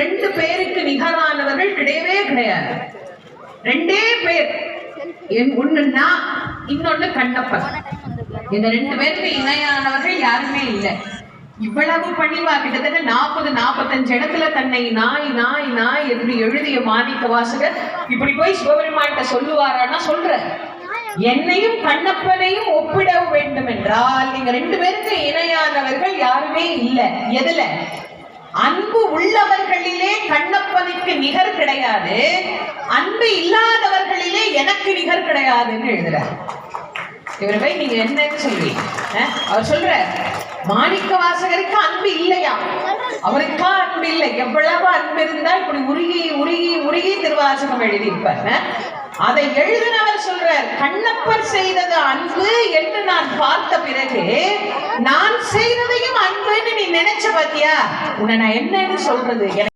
ரெண்டு பேருக்கு நிகரானவர்கள் கிடையவே கிடையாது. ரெண்டே பேர். என் ஒண்ணுன்னா இன்னொன்னு கண்ணப்பன். இந்த ரெண்டு பேருக்கு இணையானவர்கள் யாருமே இல்லை. இவ்வளவு பணிவா கிட்டத்தட்ட நாற்பது நாற்பத்தஞ்சு இடத்துல தன்னை நாய் நாய் நாய் என்று எழுதிய மாணிக்க வாசகர் இப்படி போய் சிவபெருமான்கிட்ட சொல்லுவாரான்னா சொல்ற என்னையும் கண்ணப்பனையும் ஒப்பிட வேண்டும் என்றால் நீங்க ரெண்டு பேருக்கு இணையானவர்கள் யாருமே இல்லை. எதுல? அன்பு உள்ளவர்களிலே கண்ணப்பனுக்கு நிகர் கிடையாது. அன்பு இல்லாதவர்களிலே எனக்கு நிகர் கிடையாதுன்னு எழுதுறார். இவர் போய் நீங்க என்னன்னு சொல்லி அவர் சொல்ற மாணிக்க வாசகருக்கு அன்பு இல்லையா? அவருக்கா அன்பு இல்லை. எவ்வளவு அன்பு இருந்தா இப்படி உருகி உருகி உருகி திருவாசகம் எழுதியிருப்பார். அதை எழுதினவர் சொல்றார் கண்ணப்பர் செய்தது அன்பு என்று நான் பார்த்த பிறகு நான் செய்தது பாத்தியா? உன்னை நான் என்னன்னு சொல்றது?